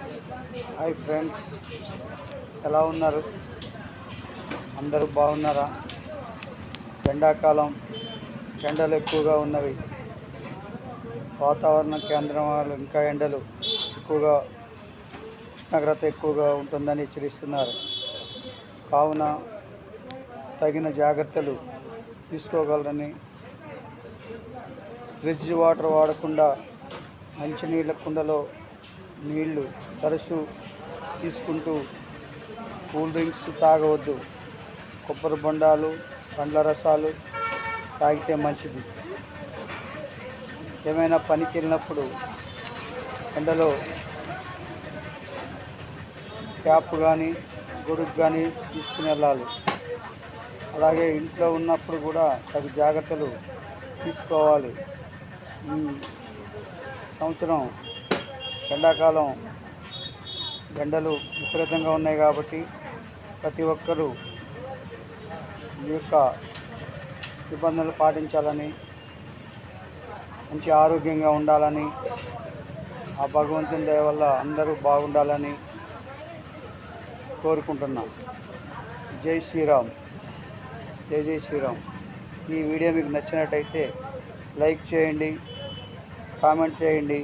Hi friends ఎలా ఉన్నారు? అందరూ బాగున్నారా? ఎండాకాలం ఎండలు ఎక్కువగా ఉన్నవి. వాతావరణ కేంద్రం వాళ్ళు ఇంకా ఎండలు ఎక్కువగా ఉష్ణోగ్రత ఎక్కువగా ఉంటుందని హెచ్చరిస్తున్నారు. కావున తగిన జాగ్రత్తలు తీసుకోగలరని ఫ్రిడ్జ్ వాటర్ వాడకుండా మంచినీళ్ళ కుండలో నీళ్ళు తరచు తీసుకుంటూ కూల్ డ్రింక్స్ తాగవద్దు. కొబ్బరి బొండాలు పండ్ల రసాలు తాగితే మంచిది. ఏమైనా పనికి వెళ్ళినప్పుడు ఎండలో క్యాప్ కానీ గొడుగు కానీ తీసుకుని వెళ్ళాలి. అలాగే ఇంట్లో ఉన్నప్పుడు కూడా తగు జాగ్రత్తలు తీసుకోవాలి. ఈ సంవత్సరం ఎండాకాలం ఎండలు విపరీతంగా ఉన్నాయి కాబట్టి ప్రతి ఒక్కరూ ఈ యొక్క నిబంధనలు పాటించాలని మంచి ఆరోగ్యంగా ఉండాలని ఆ భగవంతుని దయ వల్ల అందరూ బాగుండాలని కోరుకుంటున్నా. జై శ్రీరామ్. జై జై శ్రీరామ్. ఈ వీడియో మీకు నచ్చినట్టయితే లైక్ చేయండి కామెంట్ చేయండి.